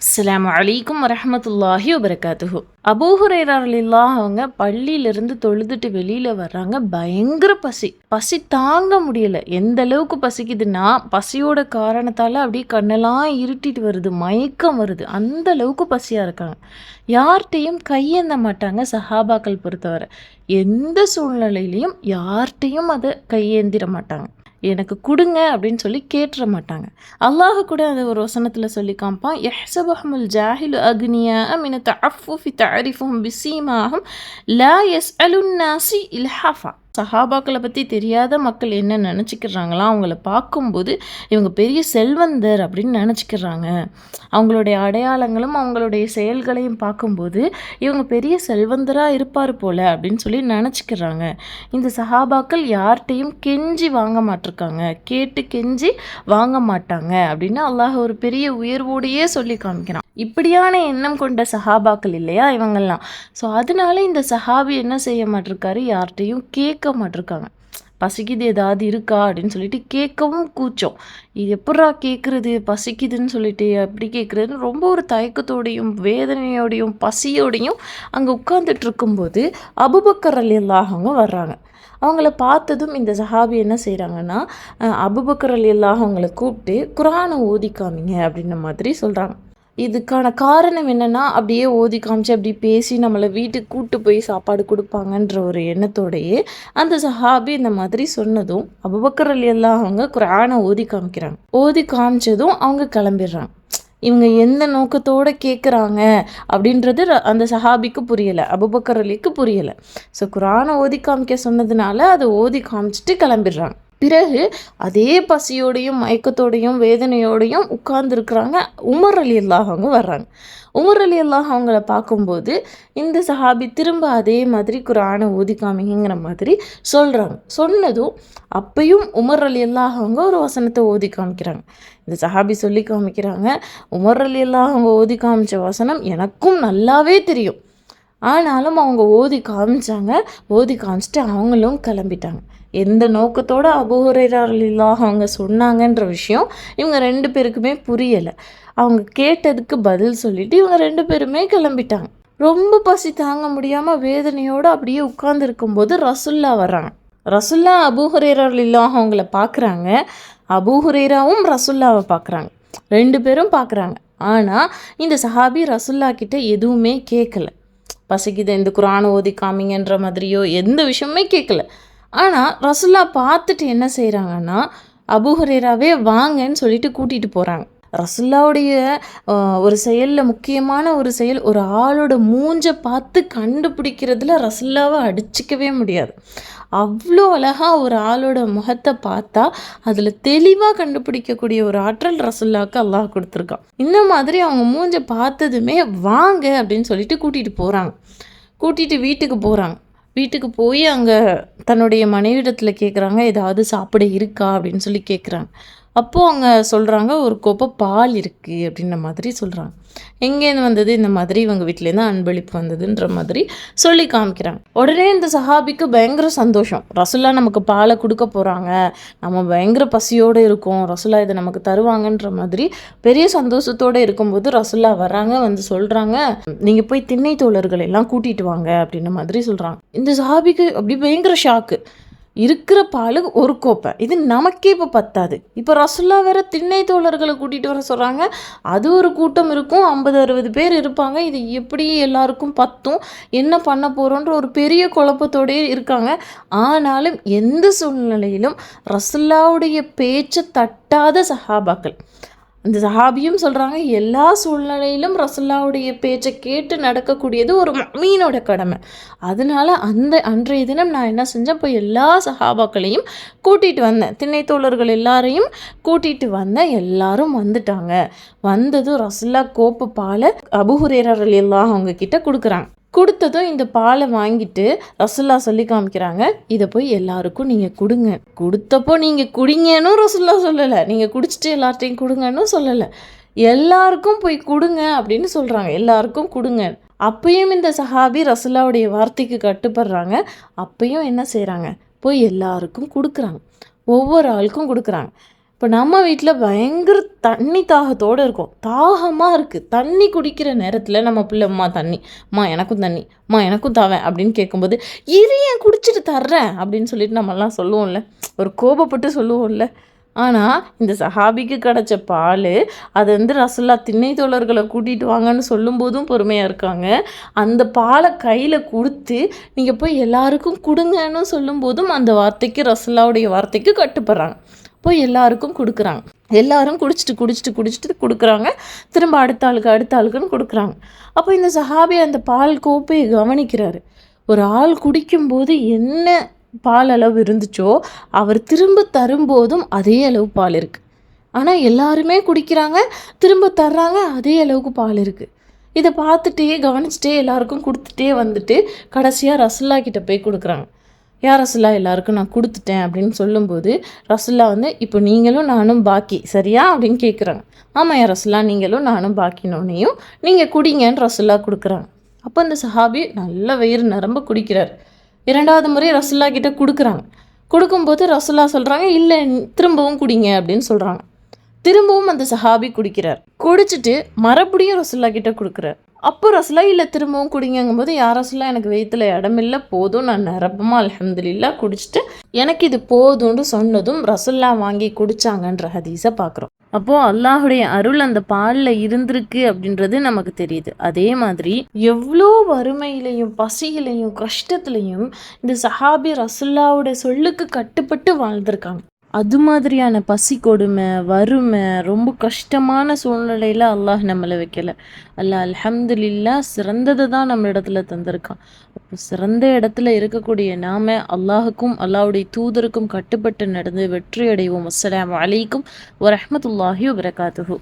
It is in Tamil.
அஸ்லாம் அலைக்கும் வரமத்துல்லாஹி வபரகாத்துஹு. அபூஹுரேரலில்லா அவங்க பள்ளியிலிருந்து தொழுதுட்டு வெளியில் வர்றாங்க. பயங்கர பசி. பசி தாங்க முடியல. எந்த அளவுக்கு பசிக்குதுன்னா பசியோட காரணத்தால் அப்படியே கண்ணெல்லாம் இருட்டிட்டு வருது மயக்கம் வருது. அந்த அளவுக்கு பசியாக இருக்காங்க. யார்கிட்டையும் கையேந்த மாட்டாங்க சஹாபாக்கள் பொறுத்தவரை. எந்த சூழ்நிலையிலையும் யார்கிட்டையும் அதை கையேந்திர மாட்டாங்க. எனக்கு கொடுங்க அப்படின்னு சொல்லி கேட்டுற மாட்டாங்க. அல்லாஹ் கூட அது ஒரு வசனத்தில் சொல்லி காமிப்பான். எஹ்சபஹமுல் ஜாஹிலு அக்னியா மின தஃபுஃபி தரிஃபும் பிசீமாகும் லா எஸ் நாசி இல்ஹாஃபா. சஹாபாக்களை பற்றி தெரியாத மக்கள் என்ன நினச்சிக்கிறாங்களா அவங்கள பார்க்கும்போது இவங்க பெரிய செல்வந்தர் அப்படின்னு நினச்சிக்கிறாங்க அவங்களுடைய அடையாளங்களும் அவங்களுடைய செயல்களையும் பார்க்கும்போது இவங்க பெரிய செல்வந்தராக இருப்பார் போல அப்படின்னு சொல்லி நினச்சிக்கிறாங்க இந்த சஹாபாக்கள் யார்கிட்டையும் கெஞ்சி வாங்க மாட்டிருக்காங்க. கேட்டு கெஞ்சி வாங்க மாட்டாங்க அப்படின்னு அல்லாஹ் ஒரு பெரிய உயர்வோடையே சொல்லி காமிக்கிறான். இப்படியான எண்ணம் கொண்ட சஹாபாக்கள் இல்லையா இவங்கெல்லாம்? ஸோ அதனால இந்த சஹாபி என்ன செய்ய மாட்டிருக்காரு? யார்கிட்டையும் கேட்க மாட்டிருக்காங்க பசிக்குது ஏதாவது இருக்கா அப்படின்னு சொல்லிட்டு கேட்கவும் கூச்சம். இது எப்பட்றா கேட்குறது பசிக்குதுன்னு சொல்லிட்டு அப்படி கேட்குறதுன்னு ரொம்ப ஒரு தயக்கத்தோடையும் வேதனையோடையும் பசியோடையும் அங்கே உட்காந்துட்டு இருக்கும்போது அபுபக்கர் அலி அல்லாஹவங்க வர்றாங்க. அவங்கள பார்த்ததும் இந்த சஹாபி என்ன செய்கிறாங்கன்னா அபுபக்கர் அலி அல்லாஹவங்களை கூப்பிட்டு குரானை ஓதி காமிங்க அப்படின்ன மாதிரி சொல்கிறாங்க இதுக்கான காரணம் என்னென்னா அப்படியே ஓதி காமிச்சு அப்படி பேசி நம்மளை வீட்டுக்கு கூட்டு போய் சாப்பாடு கொடுப்பாங்கன்ற ஒரு எண்ணத்தோடையே அந்த சஹாபி இந்த மாதிரி சொன்னதும் அபுபக்கர் அலி அவங்க குரானை ஓதி காமிக்கிறாங்க. ஓதி காமிச்சதும் அவங்க கிளம்பிடுறாங்க. இவங்க எந்த நோக்கத்தோடு கேட்குறாங்க அப்படின்றது அந்த சஹாபிக்கு புரியலை அபுபக்கர் அலிக்கு புரியலை. ஸோ குரானை ஓதி காமிக்க சொன்னதுனால அதை ஓதி காமிச்சிட்டு கிளம்பிடுறாங்க. பிறகு அதே பசியோடையும் மயக்கத்தோடையும் வேதனையோடையும் உட்கார்ந்துருக்குறாங்க. உமர் அலி அல்லாஹ் அவங்க வர்றாங்க. உமர் அலி அல்லாஹ் அவங்கள பார்க்கும்போது இந்த சஹாபி திரும்ப அதே மாதிரி குரானை ஓதி காமிங்கிற மாதிரி சொல்கிறாங்க சொன்னதும் அப்பையும் உமர் அலி அல்லாஹ் அவங்க ஒரு வசனத்தை ஓதி காமிக்கிறாங்க. இந்த சஹாபி சொல்லி காமிக்கிறாங்க உமர் அலி அல்லாஹ் அவங்க ஓதி காமிச்ச வசனம் எனக்கும் நல்லாவே தெரியும். ஆனாலும் அவங்க ஓதி காமிச்சாங்க. ஓதி காமிச்சிட்டு அவங்களும் கிளம்பிட்டாங்க. எந்த நோக்கத்தோட அபூஹுரைராலில்லாஹ் அவங்க சொன்னாங்கன்ற விஷயம் இவங்க ரெண்டு பேருக்குமே புரியலை. அவங்க கேட்டதுக்கு பதில் சொல்லிவிட்டு இவங்க ரெண்டு பேருமே கிளம்பிட்டாங்க. ரொம்ப பசி தாங்க முடியாமல் வேதனையோடு அப்படியே உட்கார்ந்துருக்கும்போது ரசுல்லா வர்றாங்க. ரசுல்லா அபூஹுரைராலில்லாஹ் அவங்கள பார்க்குறாங்க அபூஹுரேராவும் ரசுல்லாவை பார்க்குறாங்க ரெண்டு பேரும் பார்க்குறாங்க ஆனால் இந்த சஹாபி ரசுல்லா கிட்ட எதுவுமே கேட்கல பசிக்குது இந்த குரான் ஓதி காமிங்கன்ற மாதிரியோ எந்த விஷயமுமே கேட்கல ஆனால் ரசுல்லா பார்த்துட்டு என்ன செய்கிறாங்கன்னா அபுஹரேராவே வாங்கன்னு சொல்லிட்டு கூட்டிகிட்டு போகிறாங்க ரசுல்லாவுடைய ஒரு செயலில் முக்கியமான ஒரு செயல் ஒரு ஆளோட மூஞ்சை பார்த்து கண்டுபிடிக்கிறதுல ரசுல்லாவை அடிச்சிக்கவே முடியாது. அவ்வளோ அழகாக ஒரு ஆளோட முகத்தை பார்த்தா அதில் தெளிவாக கண்டுபிடிக்கக்கூடிய ஒரு ஆற்றல் ரசுல்லாவுக்கு அல்லாஹ் கொடுத்துருக்கான். இந்த மாதிரி அவங்க மூஞ்சை பார்த்ததுமே வாங்க அப்படின்னு சொல்லிட்டு கூட்டிகிட்டு போகிறாங்க கூட்டிகிட்டு வீட்டுக்கு போகிறாங்க வீட்டுக்கு போய் அங்கே தன்னுடைய மனைவிடத்தில் கேட்குறாங்க ஏதாவது சாப்பிட இருக்கா அப்படின்னு சொல்லி கேட்குறாங்க அப்போது அவங்க சொல்கிறாங்க ஒரு கோப்பை பால் இருக்குது அப்படின்ற மாதிரி சொல்கிறாங்க எங்கேருந்து வந்தது? இந்த மாதிரி இவங்க வீட்டிலேருந்து அன்பளிப்பு வந்ததுன்ற மாதிரி சொல்லி காமிக்கிறாங்க. உடனே இந்த சஹாபிக்கு பயங்கர சந்தோஷம். ரசுல்லா நமக்கு பாலை கொடுக்க போகிறாங்க நம்ம பயங்கர பசியோடு இருக்கோம். ரசுல்லா இதை நமக்கு தருவாங்கன்ற மாதிரி பெரிய சந்தோஷத்தோடு இருக்கும்போது ரசுல்லா வராங்க வந்து சொல்கிறாங்க நீங்கள் போய் திண்ணை தோழர்கள் எல்லாம் கூட்டிகிட்டு வாங்க அப்படின்ற மாதிரி சொல்கிறாங்க இந்த சஹாபிக்கு அப்படி பயங்கர ஷாக்கு இருக்கிற பால் ஒரு கோப்பை. இது நமக்கே இப்போ பத்தாது. இப்போ ரசுல்லா வேற திண்ணை தோழர்களை கூட்டிகிட்டு வர சொல்கிறாங்க அது ஒரு கூட்டம் இருக்கும். ஐம்பது அறுபது பேர் இருப்பாங்க. இது எப்படி எல்லாருக்கும் பத்தும்? என்ன பண்ண போகிறோன்ற ஒரு பெரிய குழப்பத்தோடயே இருக்காங்க. ஆனாலும் எந்த சூழ்நிலையிலும் ரசுல்லாவுடைய பேச்சை தட்டாத சஹாபாக்கள். அந்த சஹாபியும் சொல்கிறாங்க எல்லா சூழ்நிலையிலும் ரசுல்லாவுடைய பேச்சை கேட்டு நடக்கக்கூடியது ஒரு மீனோட கடமை. அதனால அந்த அன்றைய தினம் நான் என்ன செஞ்சேன்? இப்போ எல்லா சஹாபாக்களையும் கூட்டிகிட்டு வந்தேன். திண்ணை தோழர்கள் எல்லாரையும் கூட்டிகிட்டு வந்தேன். எல்லாரும் வந்துட்டாங்க. வந்ததும் ரசுல்லா கோப்பு பாலை அபுஹுரேரர் எல்லாம் அவங்க கிட்ட கொடுக்குறாங்க. கொடுத்ததும் இந்த பாலை வாங்கிட்டு ரசுல்லா சொல்லி காமிக்கிறாங்க. இதை போய் எல்லாருக்கும் நீங்கள் கொடுங்க. கொடுத்தப்போ நீங்கள் குடிங்கன்னு ரசுல்லா சொல்லலை. நீங்கள் குடிச்சிட்டு எல்லார்ட்டையும் கொடுங்கன்னு சொல்லலை. எல்லாருக்கும் போய் கொடுங்க அப்படின்னு சொல்கிறாங்க எல்லாருக்கும் கொடுங்க. அப்பயும் இந்த சஹாபி ரசுல்லாவுடைய வார்த்தைக்கு கட்டுப்படுறாங்க. அப்பயும் என்ன செய்கிறாங்க போய் எல்லாருக்கும் கொடுக்குறாங்க. ஒவ்வொரு ஆளுக்கும் கொடுக்குறாங்க. இப்போ நம்ம வீட்டில் பயங்கர தண்ணி தாகத்தோடு இருக்கும். தாகமாக இருக்குது தண்ணி குடிக்கிற நேரத்தில் நம்ம பிள்ளை அம்மா தண்ணி. அம்மா எனக்கும் தண்ணி. அம்மா எனக்கும் தாவேன் அப்படின்னு கேட்கும்போது இரு ஏன் குடிச்சிட்டு தர்றேன் அப்படின்னு சொல்லிட்டு நம்மலாம் சொல்லுவோம்ல. ஒரு கோபப்பட்டு சொல்லுவோம்ல. ஆனால் இந்த சஹாபிக்கு கிடச்ச பால் அது வந்து ரசுல்லா திண்ணை தோழர்களை கூட்டிகிட்டு வாங்கன்னு சொல்லும்போதும் பொறுமையாக இருக்காங்க. அந்த பாலை கையில் கொடுத்து நீங்கள் போய் எல்லாருக்கும் கொடுங்கன்னு சொல்லும்போதும் அந்த வார்த்தைக்கு ரசுல்லாவுடைய வார்த்தைக்கு கட்டுப்படுறாங்க. போய் எல்லாருக்கும் கொடுக்குறாங்க. எல்லாரும் குடிச்சிட்டு குடிச்சிட்டு குடிச்சிட்டு கொடுக்குறாங்க. திரும்ப அடுத்த ஆளுக்கு அடுத்த ஆளுக்குன்னு கொடுக்குறாங்க. அப்போ இந்த சஹாபி அந்த பால் கோப்பையை கவனிக்கிறாரு. ஒரு ஆள் குடிக்கும்போது என்ன பால் அளவு இருந்துச்சோ அவர் திரும்ப தரும்போதும் அதே அளவு பால் இருக்குது ஆனால் எல்லாருமே குடிக்கிறாங்க திரும்ப தர்றாங்க அதே அளவுக்கு பால் இருக்குது இதை பார்த்துட்டே கவனிச்சுட்டே எல்லாருக்கும் கொடுத்துட்டே வந்துட்டு கடைசியாக ரசல்லா கிட்ட போய் கொடுக்குறாங்க. யார் ரசுல்லா எல்லாருக்கும் நான் கொடுத்துட்டேன் அப்படின்னு சொல்லும்போது ரசுல்லா வந்து இப்போ நீங்களும் நானும் பாக்கி சரியா? அப்படின்னு கேட்குறாங்க ஆமாம் யார் ரசுல்லா நீங்களும் நானும் பாக்கினோனையும் நீங்கள் குடிங்கன்னு ரசுல்லா கொடுக்குறாங்க. அப்போ அந்த சஹாபி நல்ல வயிறு நிரம்ப குடிக்கிறார். இரண்டாவது முறை ரசுல்லா கிட்டே கொடுக்குறாங்க. கொடுக்கும்போது ரசுல்லா சொல்கிறாங்க இல்லை திரும்பவும் குடிங்க அப்படின்னு சொல்கிறாங்க திரும்பவும் அந்த சஹாபி குடிக்கிறார். குடிச்சிட்டு மறுபடியும் ரசுல்லா கிட்டே கொடுக்குறார். அப்போ ரசுல்லா இல்லை திரும்பவும் குடிங்கும்போது யார் ரசுல்லா எனக்கு வயிற்றுல இடமில்ல போதும் நான் நிரப்பமாக அலமதுல்லா குடிச்சிட்டு எனக்கு இது போதும்னு சொன்னதும் ரசுல்லா வாங்கி குடித்தாங்கன்ற ஹதீஸை பார்க்குறோம். அப்போது அல்லாஹுடைய அருள் அந்த பாலில் இருந்திருக்கு அப்படின்றது நமக்கு தெரியுது. அதே மாதிரி எவ்வளோ வறுமையிலையும் பசியிலையும் கஷ்டத்துலையும் இந்த சஹாபி ரசுல்லாவுடைய சொல்லுக்கு கட்டுப்பட்டு வாழ்ந்திருக்காங்க. அது மாதிரியான பசி கொடுமை வறுமை ரொம்ப கஷ்டமான சூழ்நிலையில் அல்லாஹ் நம்மளை வைக்கலை. அல்லாஹ் அல்ஹம்துலில்லா சிறந்ததை தான் நம்ம இடத்துல தந்திருக்கான். அப்போ சிறந்த இடத்துல இருக்கக்கூடிய நாம அல்லாஹுக்கும் அல்லாஹுடைய தூதருக்கும் கட்டுப்பட்டு நடந்து வெற்றி அடைவோம் அஸ்ஸலாமு அலைக்கும் வரஹ்மத்துல்லாஹி வபரகாத்துஹு.